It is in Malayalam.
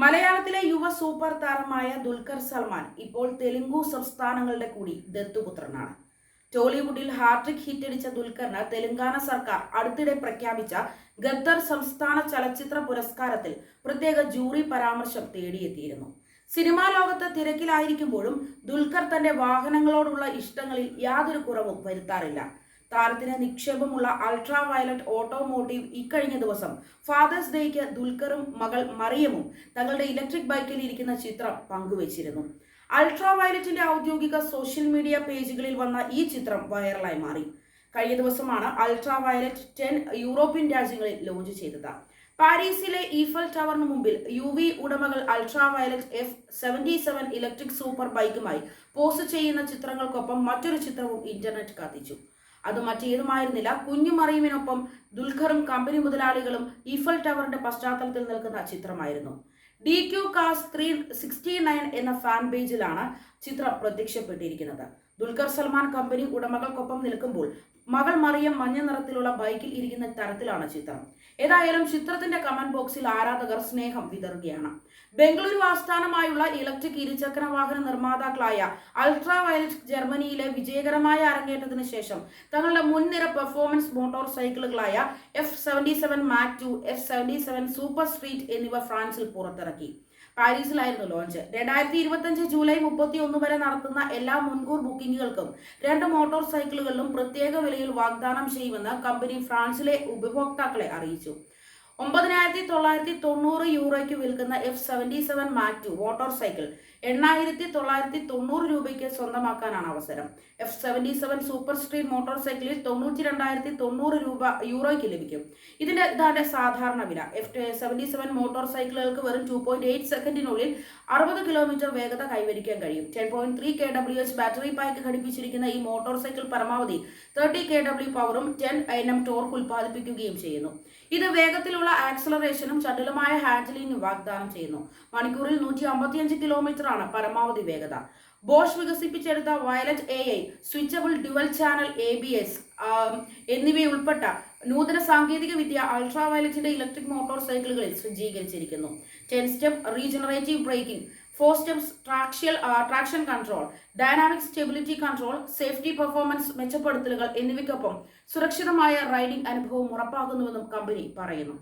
മലയാളത്തിലെ യുവ സൂപ്പർ താരമായ ദുൽഖർ സൽമാൻ ഇപ്പോൾ തെലുങ്കു സംസ്ഥാനങ്ങളുടെ കൂടി ദത്തുപുത്രനാണ്. ടോളിവുഡിൽ ഹാട്രിക് ഹിറ്റടിച്ച ദുൽഖറിന് തെലങ്കാന സർക്കാർ അടുത്തിടെ പ്രഖ്യാപിച്ച ഗദ്ദർ സംസ്ഥാന ചലച്ചിത്ര പുരസ്കാരത്തിൽ പ്രത്യേക ജൂറി പരാമർശം തേടിയെത്തിയിരുന്നു. സിനിമാ ലോകത്ത് തിരക്കിലായിരിക്കുമ്പോഴും ദുൽഖർ തന്റെ വാഹനങ്ങളോടുള്ള ഇഷ്ടങ്ങളിൽ യാതൊരു കുറവും വരുത്താറില്ല. താരത്തിന് നിക്ഷേപമുള്ള അൾട്രാ വയലറ്റ് ഓട്ടോമോട്ടീവ് ഇക്കഴിഞ്ഞ ദിവസം ഫാദേഴ്സ് ഡേക്ക് ദുൽഖറും മകൾ മറിയമും തങ്ങളുടെ ഇലക്ട്രിക് ബൈക്കിൽ ഇരിക്കുന്ന ചിത്രം പങ്കുവച്ചിരുന്നു. അൾട്രാ വയലറ്റിന്റെ ഔദ്യോഗിക സോഷ്യൽ മീഡിയ പേജുകളിൽ വന്ന ഈ ചിത്രം വൈറലായി മാറി. കഴിഞ്ഞ ദിവസമാണ് അൾട്രാ വയലറ്റ് ടെൻ യൂറോപ്യൻ രാജ്യങ്ങളിൽ ലോഞ്ച് ചെയ്തത്. പാരീസിലെ ഈഫൽ ടവറിന് മുമ്പിൽ യു വി ഉടമകൾ ultra violet F seventy seven electric super ബൈക്കുമായി post ചെയ്യുന്ന ചിത്രങ്ങൾക്കൊപ്പം മറ്റൊരു ചിത്രവും ഇന്റർനെറ്റ് കത്തിച്ചു. അത് മറ്റേതുമായിരുന്നില്ല. കുഞ്ഞു മറിയുമിനൊപ്പം ദുൽഖറും കമ്പനി മുതലാളികളും ഈഫൽ ടവറിന്റെ പശ്ചാത്തലത്തിൽ നിൽക്കുന്ന ചിത്രമായിരുന്നു. D Q cars three sixty nine എന്ന ഫാൻ പേജിലാണ് ചിത്രം പ്രത്യക്ഷപ്പെട്ടിരിക്കുന്നത്. ദുൽഖർ സൽമാൻ കമ്പനി ഉടമകൾക്കൊപ്പം നിൽക്കുമ്പോൾ മകൾ മറിയം മഞ്ഞ നിറത്തിലുള്ള ബൈക്കിൽ ഇരിക്കുന്ന തരത്തിലാണ് ചിത്രം. ഏതായാലും ചിത്രത്തിന്റെ കമന്റ് ബോക്സിൽ ആരാധകർ സ്നേഹം വിതറുകയാണ്. ബംഗളൂരു ആസ്ഥാനമായുള്ള ഇലക്ട്രിക് ഇരുചക്ര വാഹന നിർമ്മാതാക്കളായ അൾട്രാ വയലറ്റ് ജർമ്മനിയിലെ വിജയകരമായ അരങ്ങേറ്റത്തിന് ശേഷം തങ്ങളുടെ മുൻനിര performance motor സൈക്കിളുകളായ F seventy seven mach two F seventy seven super street എന്നിവ ഫ്രാൻസിൽ പുറത്തിറക്കി. പാരീസിലായിരുന്നു ലോഞ്ച്. രണ്ടായിരത്തി ഇരുപത്തഞ്ച് ജൂലൈ മുപ്പത്തി ഒന്ന് വരെ നടത്തുന്ന എല്ലാ മുൻകൂർ ബുക്കിംഗുകൾക്കും രണ്ട് മോട്ടോർ സൈക്കിളുകളിലും പ്രത്യേക വിലയിൽ വാഗ്ദാനം ചെയ്യുമെന്ന് കമ്പനി ഫ്രാൻസിലെ ഉപഭോക്താക്കളെ അറിയിച്ചു. ഒമ്പതിനായിരത്തി തൊള്ളായിരത്തി തൊണ്ണൂറ് യൂറോയ്ക്ക് വിൽക്കുന്ന F seventy seven mach motorcycle എണ്ണായിരത്തി തൊള്ളായിരത്തി തൊണ്ണൂറ് രൂപയ്ക്ക് സ്വന്തമാക്കാനാണ് അവസരം. F seventy seven super street motor സൈക്കിളിൽ തൊണ്ണൂറ്റി രണ്ടായിരത്തി തൊണ്ണൂറ് രൂപ യൂറോയ്ക്ക് ലഭിക്കും. ഇതിന്റെ ഇതാണ് സാധാരണ വില. എഫ് സെവന്റി സെവൻ മോട്ടോർ സൈക്കിളുകൾക്ക് വെറും ടു പോയിന്റ് എയ്റ്റ് സെക്കൻഡിനുള്ളിൽ അറുപത് കിലോമീറ്റർ വേഗത കൈവരിക്കാൻ കഴിയും. Ten point three K W H battery pack ഘടിപ്പിച്ചിരിക്കുന്ന ഈ മോട്ടോർ സൈക്കിൾ പരമാവധി തേർട്ടി കെ ഡബ്ല്യു പവറും ടെൻ എൻ എം ടോർക്ക് ഉൽപ്പാദിപ്പിക്കുകയും ചെയ്യുന്നു. ഇത് വേഗത്തിലുള്ള ആക്സലറേഷനും ചടുലമായ ഹാൻഡിലിംഗും വാഗ്ദാനം ചെയ്യുന്നു. മണിക്കൂറിൽ നൂറ്റി അമ്പത്തിയഞ്ച് കിലോമീറ്റർ ആണ് പരമാവധി വേഗത. ബോഷ് വികസിപ്പിച്ചെടുത്ത violet A I switchable dual channel A B S എന്നിവയുൾപ്പെട്ട നൂതന സാങ്കേതിക വിദ്യ അൾട്രാ വയലറ്റിന്റെ ഇലക്ട്രിക് മോട്ടോർ സൈക്കിളുകളിൽ സജ്ജീകരിച്ചിരിക്കുന്നു. Ten step regenerative braking four steps traction traction control dynamic stability control safety performance മെച്ചപ്പെടുത്തലുകൾ എന്നിവയ്ക്കൊപ്പം സുരക്ഷിതമായ റൈഡിംഗ് അനുഭവം ഉറപ്പാക്കുന്നുവെന്നും കമ്പനി പറയുന്നു.